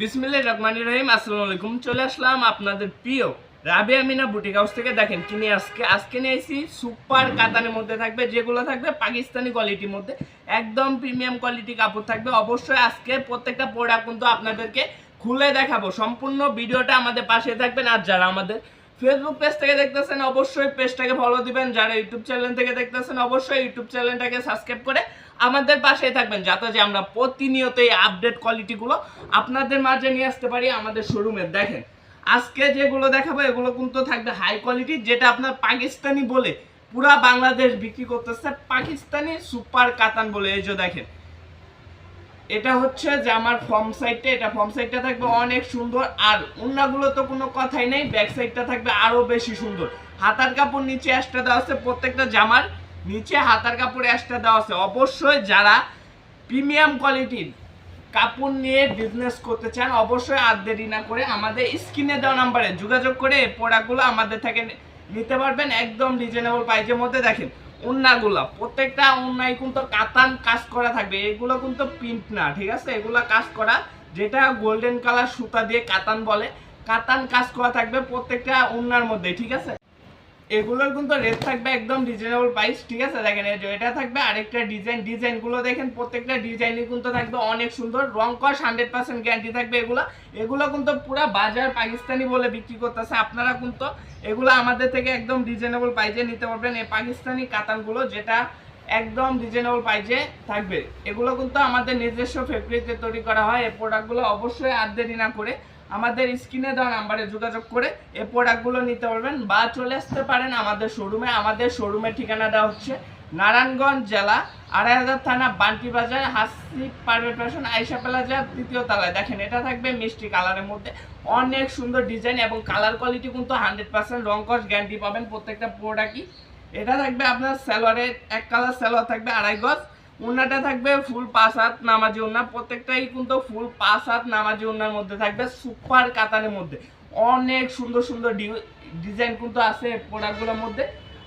বিসমিল্লাহ রহমান রহিম, আসসালামু আলাইকুম। চলে আসলাম আপনাদের প্রিয় রাবে আমিনা বুটিক হাউস থেকে। দেখেন কিনে আজকে আজকে নিয়ে আসি সুপার কাতানের মধ্যে থাকবে, যেগুলো থাকবে পাকিস্তানি কোয়ালিটির মধ্যে। একদম প্রিমিয়াম কোয়ালিটি কাপড় থাকবে। অবশ্যই আজকে প্রত্যেকটা প্রোডাক্ট কিন্তু আপনাদেরকে খুলে দেখাবো। সম্পূর্ণ ভিডিওটা আমাদের পাশে থাকবেন। আর যারা আমাদের ফেসবুক পেজ থেকে দেখতেছেন অবশ্যই পেজটাকে ফলো দিবেন। যারা ইউটিউব চ্যানেল থেকে দেখতেছেন অবশ্যই ইউটিউব চ্যানেলটাকে সাবস্ক্রাইব করে আমাদের পাশে থাকবেন, যাতে যে আমরা প্রতিনিয়ত এই আপডেট কোয়ালিটিগুলো আপনাদের মাঝে নিয়ে আসতে পারি আমাদের শোরুমে দেখেন, আজকে যেগুলো দেখাবো, এগুলো কিন্তু থাকবে হাই কোয়ালিটি যেটা আপনার পাকিস্তানি বলে পুরা বাংলাদেশ বিক্রি করতেছে পাকিস্তানি সুপার কাতান বলে। এই যে দেখেন এটা হচ্ছে যে আমার ফর্ম সাইডটা এটা ফর্ম সাইডটা থাকবে অনেক সুন্দর। আর অন্যগুলো তো কোনো কথাই নেই ব্যাক সাইডটা থাকবে আরও বেশি সুন্দর। হাতার কাপড় নিচে অ্যাশটা দেওয়া আছে, প্রত্যেকটা জামার নিচে হাতার কাপড় অ্যাশটা দেওয়া আছে। অবশ্যই যারা প্রিমিয়াম কোয়ালিটির কাপড় নিয়ে বিজনেস করতে চান, অবশ্যই আর দেরি না করে আমাদের স্ক্রিনে দেওয়া নাম্বারে যোগাযোগ করে প্রোডাক্টগুলো আমাদের থেকে নিতে পারবেন। একদম রিজনেবল প্রাইসের মধ্যে দেখেন। উন্নাগুলো প্রত্যেকটা উন্নায় কিন্তু কাতান কাজ করা থাকবে। এগুলো কিন্তু প্রিন্ট না, ঠিক আছে? এগুলো কাজ করা, যেটা গোল্ডেন কালার সুতা দিয়ে কাতান বলে। কাতান কাজ করা থাকবে প্রত্যেকটা উন্নার মধ্যে, ঠিক আছে? এগুলোর কিন্তু রেট থাকবে একদম রিজনেবল প্রাইস ঠিক আছে? দেখেন এই যে এটা থাকবে আরেকটা ডিজাইন ডিজাইনগুলো দেখেন প্রত্যেকটা ডিজাইনই কিন্তু থাকবে অনেক সুন্দর। রং কস হান্ড্রেড পার্সেন্ট গ্যারান্টি থাকবে এগুলো। এগুলো কিন্তু পুরো বাজার পাকিস্তানি বলে বিক্রি করতেছে। আপনারা কিন্তু এগুলো আমাদের থেকে একদম রিজনেবল প্রাইজে নিতে পারবেন। এই পাকিস্তানি কাতানগুলো যেটা একদম রিজনেবল প্রাইজে থাকবে। এগুলো কিন্তু আমাদের নিজস্ব ফ্যাক্টরিতে তৈরি করা হয়। এই প্রোডাক্টগুলো অবশ্যই আর দেরি না করে আমাদের স্ক্রিনে দেওয়া নাম্বারে যোগাযোগ করে এই প্রোডাক্টগুলো নিতে পারবেন বা চলে আসতে পারেন আমাদের শোরুমে আমাদের শোরুমের ঠিকানাটা হচ্ছে নারায়ণগঞ্জ জেলা আড়াই হাজার থানা, বান্টি বাজার, হাসি পারভেট ফ্যাশন আইসা প্লাজা, তৃতীয় তলায়। দেখেন, এটা থাকবে মিষ্টি কালারের মধ্যে। অনেক সুন্দর ডিজাইন এবং কালার কোয়ালিটি কিন্তু হান্ড্রেড পার্সেন্ট রং কস গ্যারান্টি পাবেন প্রত্যেকটা প্রোডাক্টই এটা থাকবে আপনার সালোয়ারের, এক কালার সালোয়ার থাকবে আড়াই গজ। উন্নাটা থাকবে ফুল পাঁচ হাত নামাজি উন্না প্রত্যেকটাই কিন্তু ফুল পাঁচ হাত নামাজি উন্নার মধ্যে থাকবে, সুপার কাতানের মধ্যে। অনেক সুন্দর সুন্দর ডিজাইন কিন্তু আছে প্রোডাক্টগুলোর মধ্যে।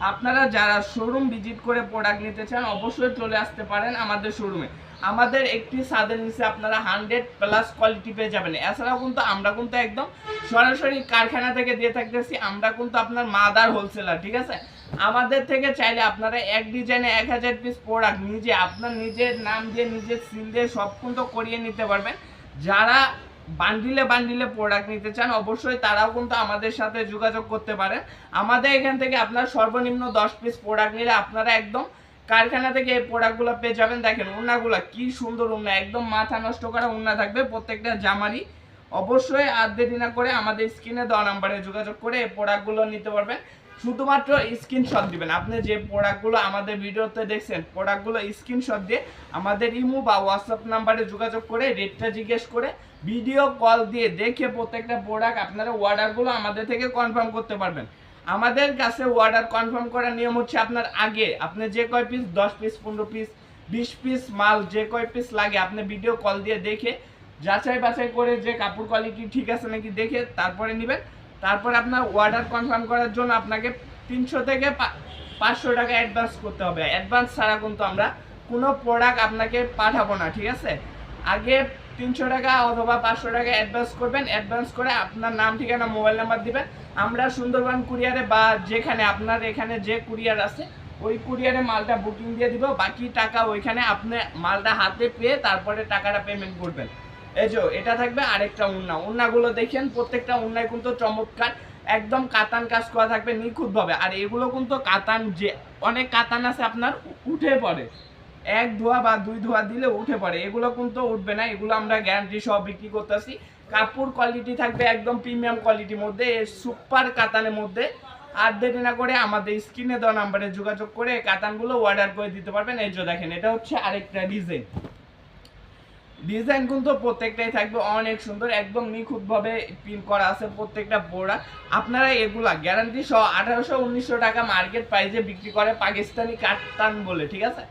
আপনারা যারা শোরুম ভিজিট করে প্রোডাক্ট নিতে চান, অবশ্যই চলে আসতে পারেন আমাদের শোরুমে আমাদের একটি ছাদের নিচে আপনারা হান্ড্রেড প্লাস কোয়ালিটি পেয়ে যাবেন। এছাড়াও কিন্তু আমরা কিন্তু একদম সরাসরি কারখানা থেকে দিয়ে থাকতেছি, আমরা কিন্তু আপনার মাদার হোলসেলার ঠিক আছে? আমাদের থেকে চাইলে আপনারা এক ডিজাইনে এক হাজার পিস প্রোডাক্ট নিজে আপনার নিজের নাম দিয়ে, নিজের সিল দিয়ে সব কিন্তু করিয়ে নিতে পারবেন। যারা বান্ডিলে বান্ডিলে প্রোডাক্ট নিতে চান, অবশ্যই তারাও কিন্তু আমাদের সাথে যোগাযোগ করতে পারেন। আমাদের এখান থেকে আপনার সর্বনিম্ন দশ পিস প্রোডাক্ট নিলে আপনারা একদম কারখানা থেকে এই প্রোডাক্টগুলো পেয়ে যাবেন। দেখেন উন্নাগুলো কি সুন্দর উন্না একদম মাথা নষ্ট করা উন্না থাকবে প্রত্যেকটা জামারই। অবশ্যই আর দেরি না করে আমাদের স্ক্রিনে দেওয়া নাম্বারে যোগাযোগ করে এই প্রোডাক্টগুলো নিতে পারবেন। শুধুমাত্র স্ক্রিনশট দিবেন। আপনি যে প্রোডাক্টগুলো আমাদের ভিডিওতে দেখছেন প্রোডাক্টগুলো স্ক্রিনশট দিয়ে আমাদের ইমো বা হোয়াটসঅ্যাপ নাম্বারে যোগাযোগ করে রেটটা জিজ্ঞেস করে ভিডিও কল দিয়ে দেখে প্রত্যেকটা প্রোডাক্ট আপনারা অর্ডারগুলো আমাদের থেকে কনফার্ম করতে পারবেন। আমাদের কাছে অর্ডার কনফার্ম করার নিয়ম হচ্ছে আপনার আগে আপনি যে কয় পিস দশ পিস পনেরো পিস বিশ পিস মাল যে কয় পিস লাগে আপনি ভিডিও কল দিয়ে দেখে যাচাই বাছাই করে যে কাপড় কোয়ালিটি ঠিক আছে নাকি দেখে তারপরে নেবেন। তারপরে আপনার অর্ডার কনফার্ম করার জন্য আপনাকে তিনশো থেকে পাঁচশো টাকা অ্যাডভান্স করতে হবে। অ্যাডভান্স ছাড়া কিন্তু আমরা কোনো প্রোডাক্ট আপনাকে পাঠাবো না, ঠিক আছে? আগে তিনশো টাকা অথবা পাঁচশো টাকা অ্যাডভান্স করবেন। অ্যাডভান্স করে আপনার নাম, ঠিকানা মোবাইল নাম্বার দিবেন। আমরা সুন্দরবন কুরিয়ারে বা যেখানে আপনার এখানে যে কুরিয়ার আছে, ওই কুরিয়ারে মালটা বুকিং দিয়ে দিব। বাকি টাকা ওইখানে আপনি মালটা হাতে পেয়ে তারপরে টাকাটা পেমেন্ট করবেন। এই যে, এটা থাকবে আরেকটা উন্না। উন্নাগুলো দেখেন, প্রত্যেকটা উন্নায় কিন্তু চমৎকার। একদম কাতান কাজ করা থাকবে নিখুঁতভাবে। আর এগুলো কিন্তু কাতান যে, অনেক কাতান আছে আপনার, উঠে পড়ে। এক ধোয়া বা দুই ধোয়া দিলে উঠে পড়ে। এগুলো কিন্তু উঠবে না, এগুলো আমরা গ্যারান্টি সহ বিক্রি করতেছি। কাপড় কোয়ালিটি থাকবে একদম প্রিমিয়াম কোয়ালিটির মধ্যে সুপার কাতানের মধ্যে। আর দেরি না করে আমাদের স্ক্রিনে দেওয়া নাম্বারে যোগাযোগ করে কাতানগুলো অর্ডার করে দিতে পারবেন। এই যে দেখেন, এটা হচ্ছে আরেকটা ডিজাইন ডিজাইন কিন্তু প্রত্যেকটাই থাকবে, অনেক সুন্দর, একদম নিখুঁতভাবে প্রিন্ট করা আছে প্রত্যেকটা বোর্ডা আপনারা এগুলা গ্যারান্টি সহ আঠারোশো, উনিশশো টাকা মার্কেট প্রাইসে বিক্রি করে পাকিস্তানি কাতান বলে, ঠিক আছে?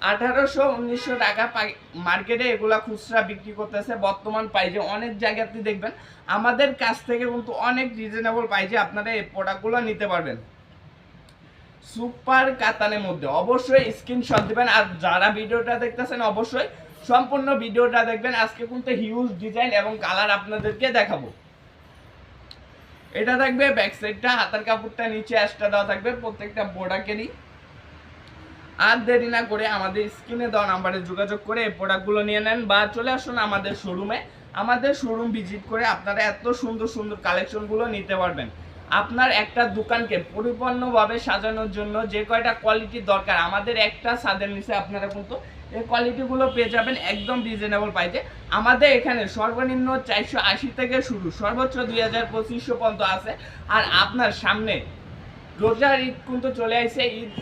আঠারোশো, উনিশশো টাকা পাই- মার্কেটে এগুলা খুচরা বিক্রি করতেছে। বর্তমান প্রাইজে অনেক জায়গাতে দেখবেন, আমাদের কাছ থেকে কিন্তু অনেক রিজনেবল প্রাইজে আপনারা এই প্রোডাক্টগুলো নিতে পারবেন। সুপার কাতানের মধ্যে অবশ্যই স্ক্রিনশট দিবেন আর যারা ভিডিওটা দেখতেছেন অবশ্যই সম্পূর্ণ ভিডিওটা দেখবেন। আজকে কিন্তু হিউজ ডিজাইন এবং কালার আপনাদেরকে দেখাবো। এটা থাকবে ব্যাক সাইডটা হাতার কাপড়টা নিচে অ্যাশটা দেওয়া থাকবে। প্রত্যেকটা প্রোডাক্টেরই আর দেরি না করে আমাদের স্ক্রিনে দেওয়া নাম্বারে যোগাযোগ করে প্রোডাক্টগুলো নিয়ে নেন বা চলে আসুন আমাদের শোরুমে আমাদের শোরুম ভিজিট করে আপনারা এত সুন্দর সুন্দর কালেকশনগুলো নিতে পারবেন। আপনার একটা দোকানকে পরিপূর্ণভাবে সাজানোর জন্য যে কয়টা কোয়ালিটি দরকার, আমাদের একটা ছাদের নিচে আপনারা কিন্তু এই কোয়ালিটিগুলো পেয়ে যাবেন একদম রিজনেবল প্রাইসে আমাদের এখানে সর্বনিম্ন চারশো আশি থেকে শুরু, সর্বোচ্চ দুই হাজার পঁচিশশো পর্যন্ত আছে। আর আপনার সামনে রোজার ঈদ কিন্তু চলে আসছে ঈদ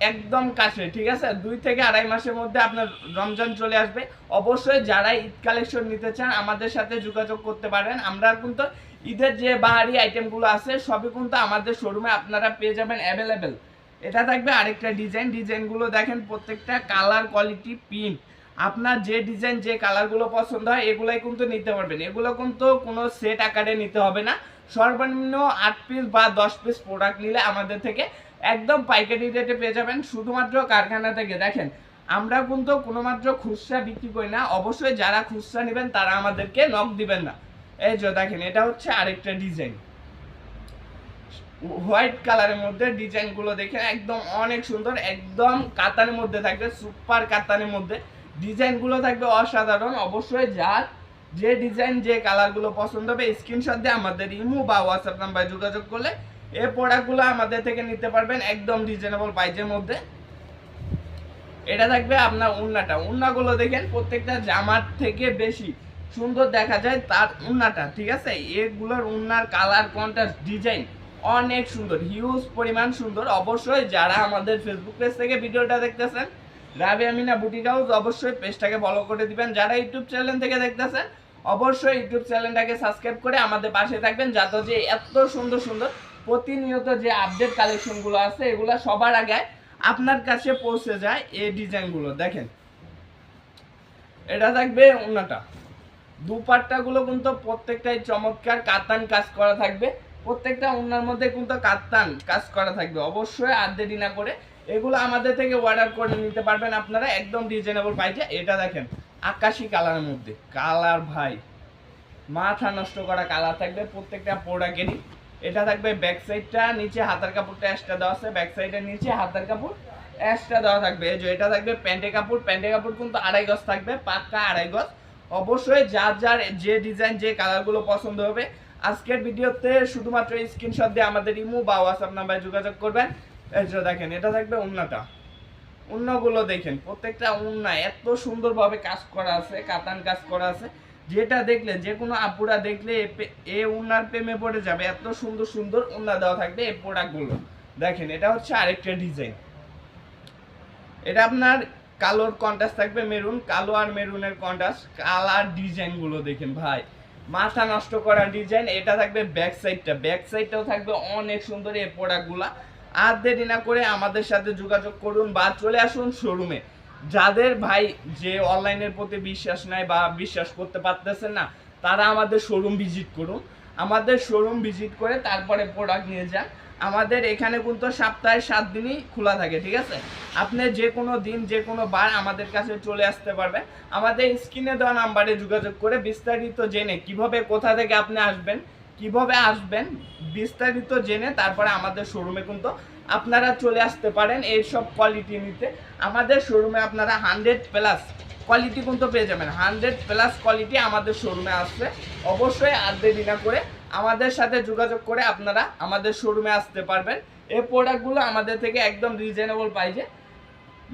একদম কাছে ঠিক আছে? দুই থেকে আড়াই মাসের মধ্যে আপনার রমজান চলে আসবে। অবশ্যই যারা ঈদ কালেকশন নিতে চান, আমাদের সাথে যোগাযোগ করতে পারেন। আমরা কিন্তু ঈদের যে বাহারি আইটেমগুলো আছে, সবই কিন্তু আমাদের শোরুমে আপনারা পেয়ে যাবেন অ্যাভেলেবেল এটা থাকবে আরেকটা ডিজাইন ডিজাইনগুলো দেখেন, প্রত্যেকটা কালার কোয়ালিটি প্রিন্ট আপনার যে ডিজাইন যে কালারগুলো পছন্দ হয়, এগুলাই কিন্তু নিতে পারবেন। এগুলো কিন্তু কোনো সেট আকারে নিতে হবে না। সর্বনিম্ন আট পিস বা দশ পিস প্রোডাক্ট নিলে আমাদের থেকে একদম পাইকারি রেটে পেয়ে যাবেন শুধুমাত্র কারখানা থেকে। দেখেন, আমরা কিন্তু কোনো মাত্র খুচরা বিক্রি করি না। অবশ্যই যারা খুচরা নেবেন, তারা আমাদেরকে নক দিবেন না। এই যে দেখেন, এটা হচ্ছে আরেকটা ডিজাইন হোয়াইট কালারের মধ্যে ডিজাইনগুলো দেখেন, একদম অনেক সুন্দর, একদম কাতানের মধ্যে থাকবে সুপার কাতানের মধ্যে। ডিজাইনগুলো থাকবে অসাধারণ। অবশ্যই যার যে ডিজাইন যে কালারগুলো পছন্দ হবে স্ক্রিনশট দিয়ে আমাদের ইমো বা হোয়াটসঅ্যাপ নাম্বারে যোগাযোগ করলে এই প্রোডাক্টগুলো আমাদের থেকে নিতে পারবেন একদম রিজনেবল প্রাইজের মধ্যে। এটা থাকবে আপনার উন্নাটা। উন্নাগুলো দেখেন, প্রত্যেকটা জামার থেকে বেশি সুন্দর দেখা যায় তার উন্নাটা, ঠিক আছে? এগুলোর উন্নার কালার কন্ট্রাস্ট ডিজাইন অনেক সুন্দর হিউজ পরিমাণ সুন্দর। অবশ্যই যারা আমাদের ফেসবুক পেজ থেকে ভিডিওটা দেখতেছেন, রাবি আমিনা বুটিক হাউস অবশ্যই পেজটাকে ফলো করে দিবেন। যারা ইউটিউব চ্যানেল থেকে দেখতেছেন, অবশ্যই ইউটিউব চ্যানেলটাকে সাবস্ক্রাইব করে আমাদের পাশে থাকবেন, যাতে যে এত সুন্দর সুন্দর প্রতিনিয়ত যে আপডেট কালেকশনগুলো আছে, এগুলো সবার আগে আপনার কাছে পৌঁছে যায় এই ডিজাইনগুলো দেখেন, এটা থাকবে অন্যটা দুপাট্টাগুলো কিন্তু প্রত্যেকটাই চমৎকার কাতান কাজ করা থাকবে। প্রত্যেকটা ওনার মধ্যে কিন্তু কাতান কাজ করা থাকবে। অবশ্যই আর দেরি না করে এগুলো আমাদের থেকে অর্ডার করে নিতে পারবেন আপনারা, একদম রিজনেবল প্রাইসে এটা দেখেন, আকাশি কালারের মধ্যে। কালার ভাই, মাথা নষ্ট করা কালার থাকবে প্রত্যেকটা প্রোডাক্টেরই এটা থাকবে ব্যাক সাইডটা নিচে হাতার কাপড়টা এক্সট্রা দেওয়া আছে ব্যাক সাইডের নিচে হাতার কাপড় এক্সট্রা দেওয়া থাকবে। যে এটা থাকবে প্যান্টে কাপড় প্যান্টে কাপড় কিন্তু আড়াই গজ থাকবে, পাক্কা আড়াই গজ। অবশ্যই যার যার যে ডিজাইন যে কালারগুলো পছন্দ হবে, আজকের ভিডিওতে শুধুমাত্র স্ক্রিনশট দিয়ে আমাদের ইমো বা হোয়াটসঅ্যাপ নাম্বারে যোগাযোগ করবেন। এই যে দেখেন, এটা থাকবে উন্নাটা উন্নগুলো দেখেন, প্রত্যেকটা উন্না এত সুন্দরভাবে কাজ করা আছে, কাতান কাজ করা আছে। যেটা দেখলে, যে কোনো আপুরা দেখলে এ উন্নার প্রেমে পড়ে যাবে। এত সুন্দর সুন্দর উন্না দেওয়া থাকবে এই প্রোডাক্টগুলো দেখেন, এটা হচ্ছে আরেকটা ডিজাইন এটা আপনার কালোর কন্ট্রাস্ট থাকবে মেরুন কালো আর মেরুনের কন্ট্রাস্ট কালার ডিজাইনগুলো দেখেন ভাই। মাথা নষ্ট করা ডিজাইন এটা থাকবে ব্যাক সাইডটা ব্যাক সাইডটাও থাকবে অনেক সুন্দর এই প্রোডাক্টগুলা আর দেরি না করে আমাদের সাথে যোগাযোগ করুন বা চলে আসুন শোরুমে যাদের ভাই যে অনলাইনের প্রতি বিশ্বাস নাই বা বিশ্বাস করতে পারতেছেন না, তারা আমাদের শোরুম ভিজিট করুন। আমাদের শোরুম ভিজিট করে তারপরে প্রোডাক্ট নিয়ে যান। আমাদের এখানে কিন্তু সপ্তাহে সাত দিনই খোলা থাকে, ঠিক আছে? আপনি যে কোনো দিন, যে কোনো বার আমাদের কাছে চলে আসতে পারবে আমাদের স্ক্রিনে দেওয়া নাম্বারে যোগাযোগ করে বিস্তারিত জেনে কীভাবে কোথা থেকে আপনি আসবেন, কীভাবে আসবেন, বিস্তারিত জেনে তারপরে আমাদের শোরুমে কিন্তু আপনারা চলে আসতে পারেন এইসব কোয়ালিটি নিতে। আমাদের শোরুমে আপনারা হান্ড্রেড প্লাস কোয়ালিটি কিন্তু পেয়ে যাবেন। হান্ড্রেড প্লাস কোয়ালিটি আমাদের শোরুমে আসবে। অবশ্যই আর দেরি না করে আমাদের সাথে যোগাযোগ করে আপনারা আমাদের শোরুমে আসতে পারবেন। এই প্রোডাক্টগুলো আমাদের থেকে একদম রিজনেবল প্রাইসে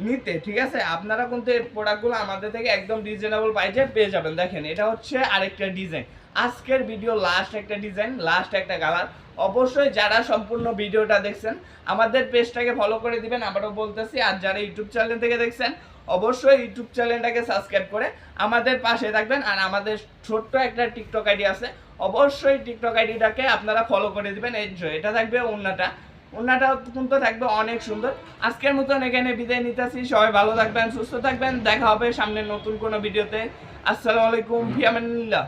নিতে, ঠিক আছে? আপনারা কিন্তু এই প্রোডাক্টগুলো আমাদের থেকে একদম রিজনেবল প্রাইসে পেয়ে যাবেন। দেখেন, এটা হচ্ছে আরেকটা ডিজাইন আজকের ভিডিও লাস্ট একটা ডিজাইন লাস্ট একটা কালার অবশ্যই যারা সম্পূর্ণ ভিডিওটা দেখছেন, আমাদের পেজটাকে ফলো করে দিবেন। আবারও বলতেছি, আর যারা ইউটিউব চ্যানেল থেকে দেখছেন, অবশ্যই ইউটিউব চ্যানেলটাকে সাবস্ক্রাইব করে আমাদের পাশে থাকবেন। আর আমাদের ছোট্ট একটা টিকটক আইডি আছে। অবশ্যই টিকটক আইডিটাকে আপনারা ফলো করে দিবেন। এই এটা থাকবে অন্যটা ওনাটা কিন্তু থাকবে অনেক সুন্দর। আজকের মতন এখানে বিদায় নিতেছি। সবাই ভালো থাকবেন, সুস্থ থাকবেন। দেখা হবে সামনে নতুন কোনো ভিডিওতে। আসসালামু আলাইকুম, ফিয়ামানিল্লাহ।